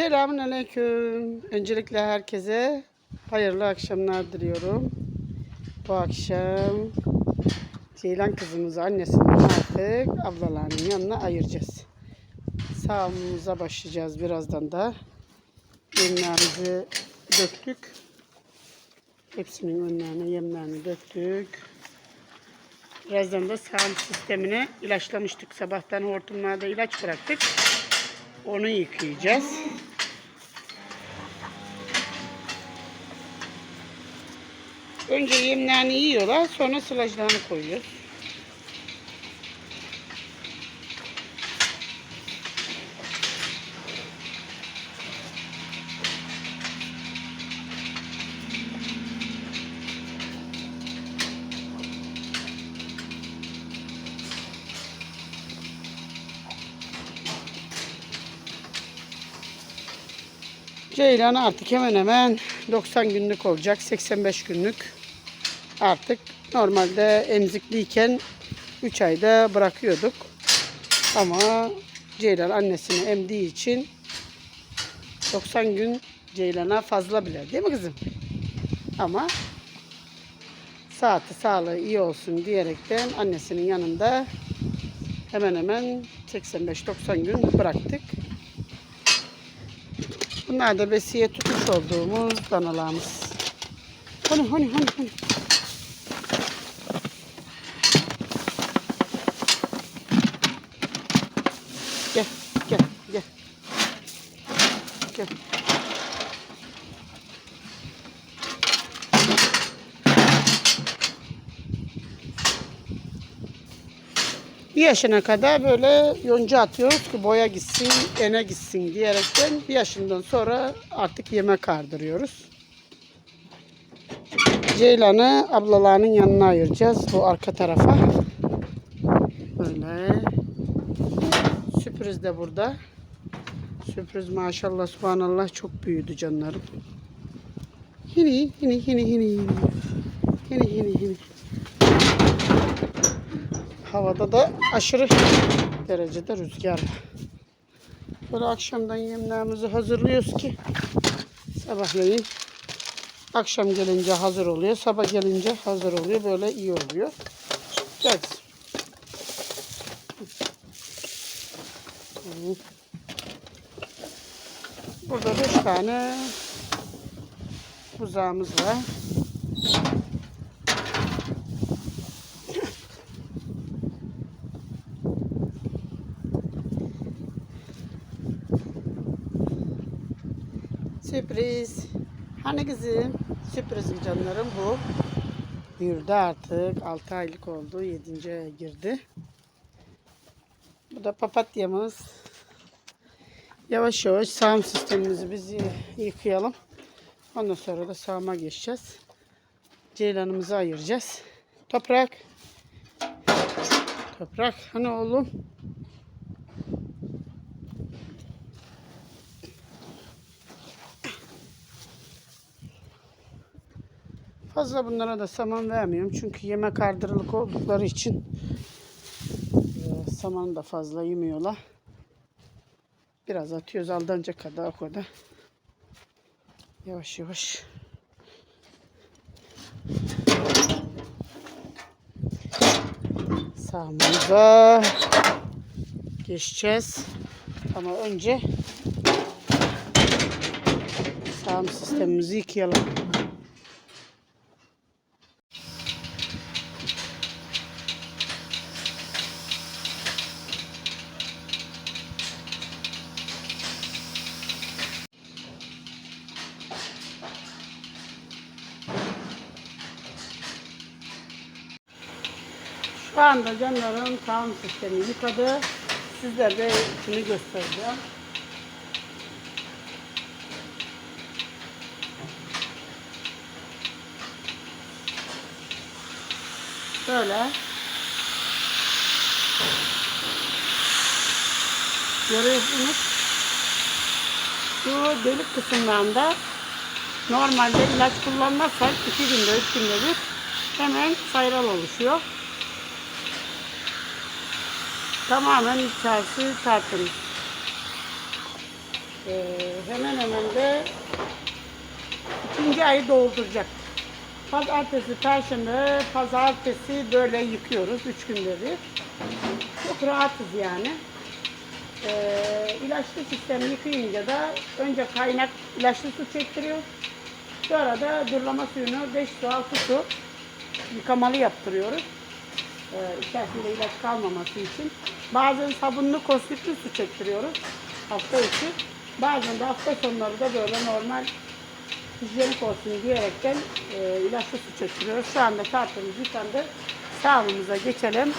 Selamun Aleyküm. Öncelikle herkese hayırlı akşamlar diliyorum. Bu akşam Ceylan kızımızı annesinden artık ablalarının yanına ayıracağız. Sağımıza başlayacağız birazdan da. Yemlerimizi döktük. Hepsinin önlerine yemlerini döktük. Birazdan da sağım sistemini ilaçlamıştık. Sabahtan hortumlarda ilaç bıraktık. Onu yıkayacağız. Önce yemlerini yiyorlar, sonra silajlarını koyuyoruz. Ceylan artık hemen hemen 90 günlük olacak. 85 günlük. Artık normalde emzikliyken 3 ayda bırakıyorduk. Ama Ceylan annesini emdiği için 90 gün Ceylan'a fazla bile değil mi kızım? Ama saati sağlığı iyi olsun diyerekten annesinin yanında hemen hemen 85-90 gün bıraktık. Bunlar da besiye tutmuş olduğumuz danalarımız. Hani hani hani hani. Gel gel gel. Gel. Bir yaşına kadar böyle yonca atıyoruz ki boya gitsin, ene gitsin diyerekten bir yaşından sonra artık yeme kardırıyoruz. Ceylan'ı ablalarının yanına ayıracağız bu arka tarafa. Böyle. Sürpriz de burada. Sürpriz maşallah subhanallah çok büyüdü canlarım. Hini hini hini hini hini. Hini hini. Havada da aşırı derecede rüzgar var. Böyle akşamdan yemlerimizi hazırlıyoruz ki sabahleyin akşam gelince hazır oluyor. Sabah gelince hazır oluyor. Böyle iyi oluyor. Gel. Burada beş tane buzağımız var. Sürpriz. Hani kızım? Sürprizim canlarım bu. Büyüdü artık. 6 aylık oldu. 7. aya girdi. Bu da papatyamız. Yavaş yavaş sağım sistemimizi biz yıkayalım. Ondan sonra da sağıma geçeceğiz. Ceylanımızı ayıracağız. Toprak. Toprak. Hani oğlum? Fazla bunlara da saman vermiyorum. Çünkü yemek kardırılık oldukları için e, saman da fazla yemiyorlar. Biraz atıyoruz aldanca kadar o kadar. Yavaş yavaş. Sağımıza geçeceğiz. Ama önce sağım sistemimizi yıkayalım. Şu anda canların sağım sistemi yıkadı. Sizlere içini göstereceğim. Böyle. Görüyorsunuz. Şu delik kısımlarında normalde ilaç kullanmazsak iki günde, üç günde bir hemen sayral oluşuyor. Tamamen içerisi tertemiz. Ee, hemen hemen de ikinci ayı dolduracak. Pazartesi, perşembe, pazartesi böyle yıkıyoruz. Üç günde bir. Çok rahatız yani. Ee, ilaçlı sistemi yıkayınca da önce kaynak ilaçlı su çektiriyor. Sonra da durulama suyunu 5 su 6 su yıkamalı yaptırıyoruz. Ee, içerisinde ilaç kalmaması için. Bazen sabunlu kostikli su çektiriyoruz hafta içi. Bazen de hafta sonları da böyle normal hijyenik olsun diyerekten e, ilaçlı su çektiriyoruz. Şu anda tartımız yıkandı. Sağlığımıza geçelim.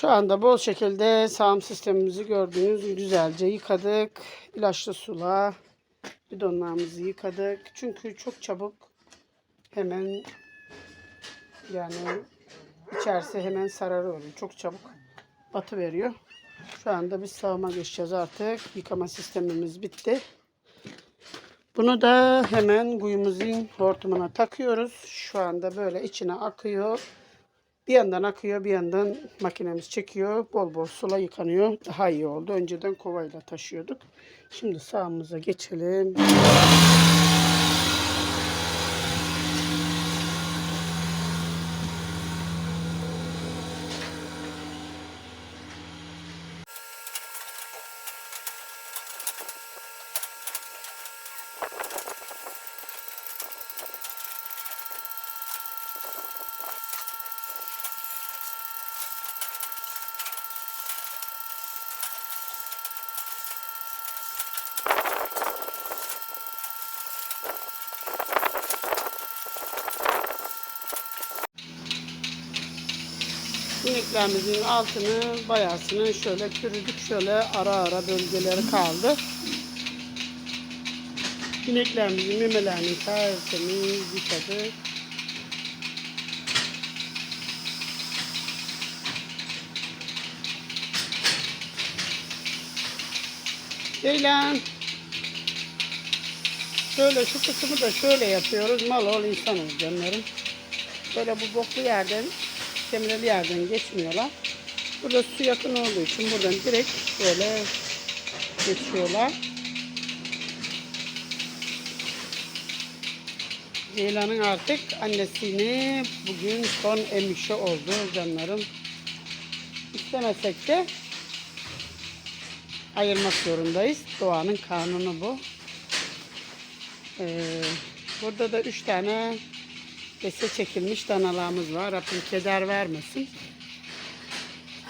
Şu anda bol şekilde sağım sistemimizi gördüğünüz güzelce yıkadık. İlaçlı sula bidonlarımızı yıkadık. Çünkü çok çabuk hemen yani içerisi hemen sararıyor. Çok çabuk batı veriyor. Şu anda biz sağıma geçeceğiz artık. Yıkama sistemimiz bitti. Bunu da hemen kuyumuzun hortumuna takıyoruz. Şu anda böyle içine akıyor. Bir yandan akıyor, bir yandan makinemiz çekiyor. Bol bol sula yıkanıyor. Daha iyi oldu. Önceden kovayla taşıyorduk. Şimdi sağımıza geçelim. İneklerimizin altını, bayasını şöyle kürüdük. Şöyle ara ara bölgeleri kaldı. İneklerimizin memelerini tertemiz yıkadık. Ceylan. Şöyle şu kısmı da şöyle yapıyoruz. Mal ol insan ol canlarım. Böyle bu boklu yerden, kemireli yerden geçmiyorlar. Burada su yakın olduğu için buradan direkt böyle geçiyorlar. Ceylan'ın artık annesini bugün son emişi oldu canlarım. İstemesek de ayırmak zorundayız. Doğanın kanunu bu. Ee, burada da üç tane bese çekilmiş danalarımız var. Rabbim keder vermesin.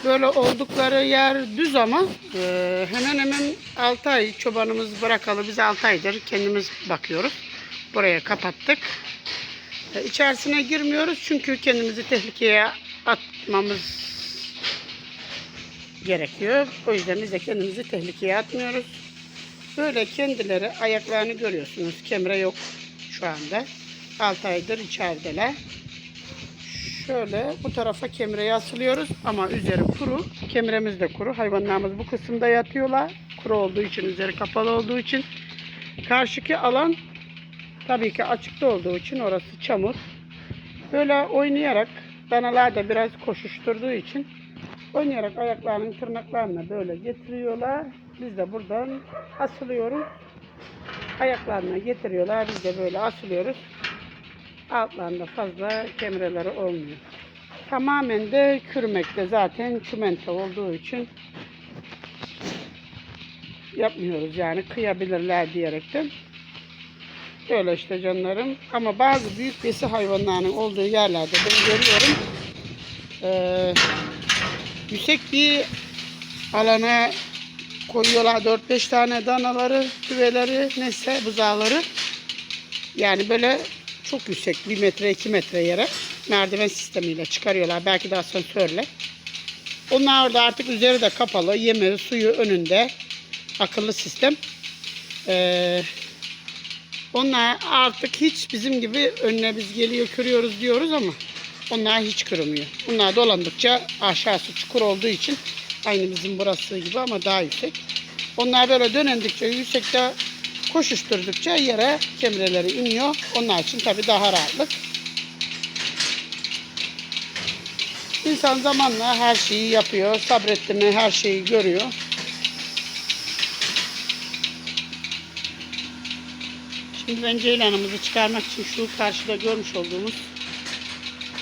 Böyle oldukları yer düz ama e, hemen hemen 6 ay çobanımız bırakalı. Biz 6 aydır kendimiz bakıyoruz. Buraya kapattık. E, içerisine girmiyoruz çünkü kendimizi tehlikeye atmamız gerekiyor. O yüzden biz de kendimizi tehlikeye atmıyoruz. Böyle kendileri ayaklarını görüyorsunuz. Kemre yok şu anda. 6 aydır içerideler. Şöyle bu tarafa kemreyi asılıyoruz ama üzeri kuru. Kemremiz de kuru. Hayvanlarımız bu kısımda yatıyorlar. Kuru olduğu için, üzeri kapalı olduğu için. Karşıki alan tabii ki açıkta olduğu için orası çamur. Böyle oynayarak danalar da biraz koşuşturduğu için oynayarak ayaklarının tırnaklarını böyle getiriyorlar. Biz de buradan asılıyoruz. Ayaklarına getiriyorlar. Biz de böyle asılıyoruz. Altlarında fazla kemreleri olmuyor. Tamamen de kürmekte zaten çimento olduğu için yapmıyoruz yani kıyabilirler diyerekten. Öyle işte canlarım. Ama bazı büyük besi hayvanlarının olduğu yerlerde ben görüyorum. Ee, yüksek bir alana koyuyorlar 4-5 tane danaları, tüveleri, neyse buzağları. Yani böyle çok yüksek, 1 metre, 2 metre yere merdiven sistemiyle çıkarıyorlar. Belki de asansörle. Onlar orada artık üzeri de kapalı. Yemeği, suyu önünde. Akıllı sistem. Ee, onlar artık hiç bizim gibi önüne biz geliyor, kırıyoruz diyoruz ama Onlar hiç kırılmıyor. Bunlar dolandıkça aşağısı çukur olduğu için aynı bizim burası gibi ama daha yüksek. Onlar böyle dönendikçe yüksekte koşuşturdukça yere kemireleri iniyor. Onlar için tabii daha rahatlık. İnsan zamanla her şeyi yapıyor. Sabretti mi her şeyi görüyor. Şimdi ben ceylanımızı çıkarmak için şu karşıda görmüş olduğumuz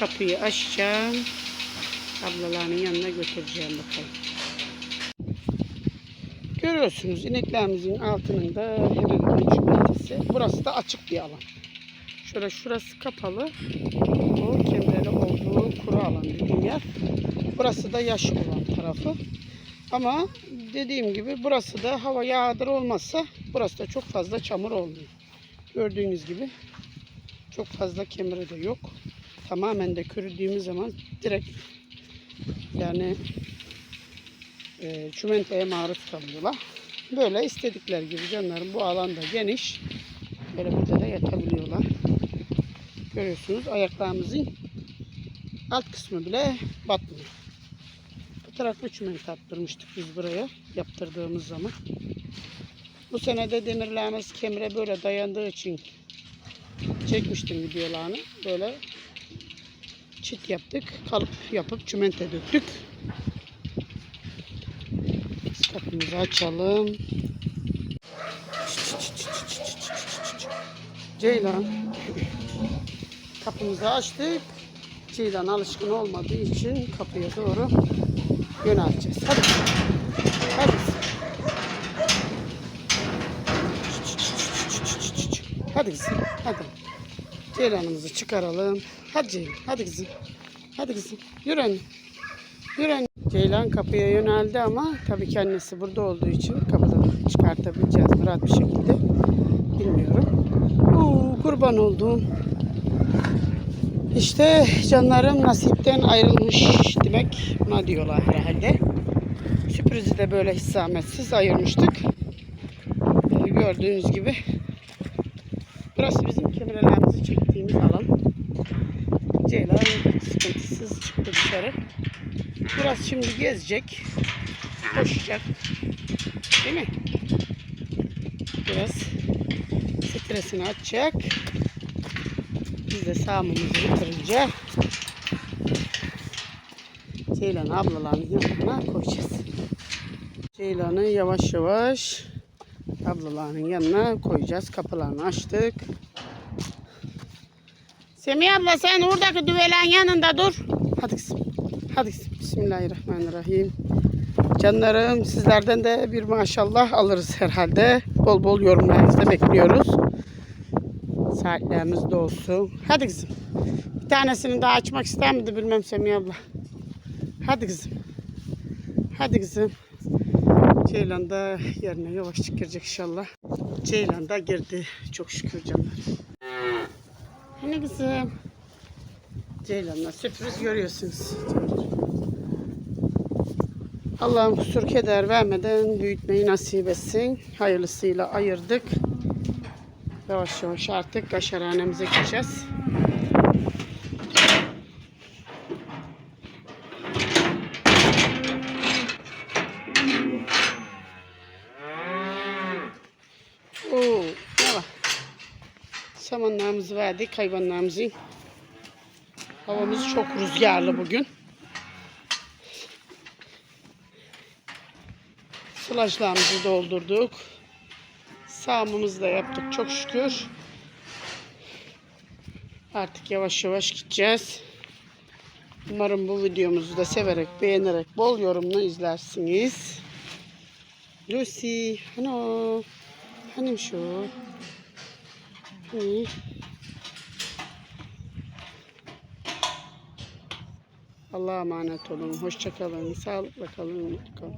kapıyı açacağım. Ablalarının yanına götüreceğim bakalım. Görüyorsunuz ineklerimizin altının da hemen üç metresi. Burası da açık bir alan. Şöyle şurası kapalı. Bu kemireli olduğu kuru alan dediğim yer. Burası da yaş olan tarafı. Ama dediğim gibi burası da hava yağdır olmazsa burası da çok fazla çamur olmuyor. Gördüğünüz gibi çok fazla kemire de yok. Tamamen de kürüdüğümüz zaman direkt yani e, çimentoya maruz kalıyorlar. Böyle istedikleri gibi canlarım bu alanda geniş. Böyle burada da yatabiliyorlar. Görüyorsunuz ayaklarımızın alt kısmı bile batmıyor. Bu tarafta çimento attırmıştık biz buraya yaptırdığımız zaman. Bu sene de demirlerimiz kemire böyle dayandığı için çekmiştim videolarını. Böyle çit yaptık. Kalıp yapıp çimento döktük. Kapımızı açalım. Ceylan. Kapımızı açtık. Ceylan alışkın olmadığı için kapıya doğru yöneleceğiz. Hadi. Hadi. Hadi kızım. Hadi. Ceylanımızı çıkaralım. Hadi Ceylan. Hadi kızım. Hadi kızım. Yürü anne. Yürü anne. Ceylan kapıya yöneldi ama tabii ki annesi burada olduğu için kapıdan çıkartabileceğiz rahat bir şekilde bilmiyorum. Oo, kurban oldum. İşte canlarım nasipten ayrılmış demek buna diyorlar herhalde. Sürprizi de böyle hiç zahmetsiz ayırmıştık. Ee, gördüğünüz gibi burası bizim kemirelerimizi çektiğimiz alan. Ceylan sıkıntısız çıktı dışarı. Biraz şimdi gezecek. Koşacak. Değil mi? Biraz stresini atacak. Biz de sağımımızı bitirince Ceylan ablaların yanına koyacağız. Ceylan'ı yavaş yavaş ablaların yanına koyacağız. Kapılarını açtık. Semih abla sen oradaki düvelen yanında dur. Hadi kızım. Hadi. Bismillahirrahmanirrahim. Canlarım sizlerden de bir maşallah alırız herhalde. Bol bol yorumlarınızı bekliyoruz. Saatlerimiz de. Hadi kızım. Bir tanesini daha açmak ister miydi bilmem Semih abla. Hadi kızım. Hadi kızım. Ceylan da yerine yavaşça girecek inşallah. Ceylan da girdi. Çok şükür canlar. Hani kızım? Ceylan'la sürpriz görüyorsunuz. Allah'ım kusur keder vermeden büyütmeyi nasip etsin. Hayırlısıyla ayırdık. Yavaş yavaş artık kaşarhanemize gideceğiz. Oo, var? Samanlarımızı verdik hayvanlarımızın. Havamız çok rüzgarlı bugün. Sılajlarımızı doldurduk. Sağımımızı da yaptık çok şükür. Artık yavaş yavaş gideceğiz. Umarım bu videomuzu da severek, beğenerek, bol yorumlu izlersiniz. Lucy, hani Hani şu? Hani? Allah'a emanet olun. Hoşça kalın. Sağlıkla kalın. Mutlu kalın.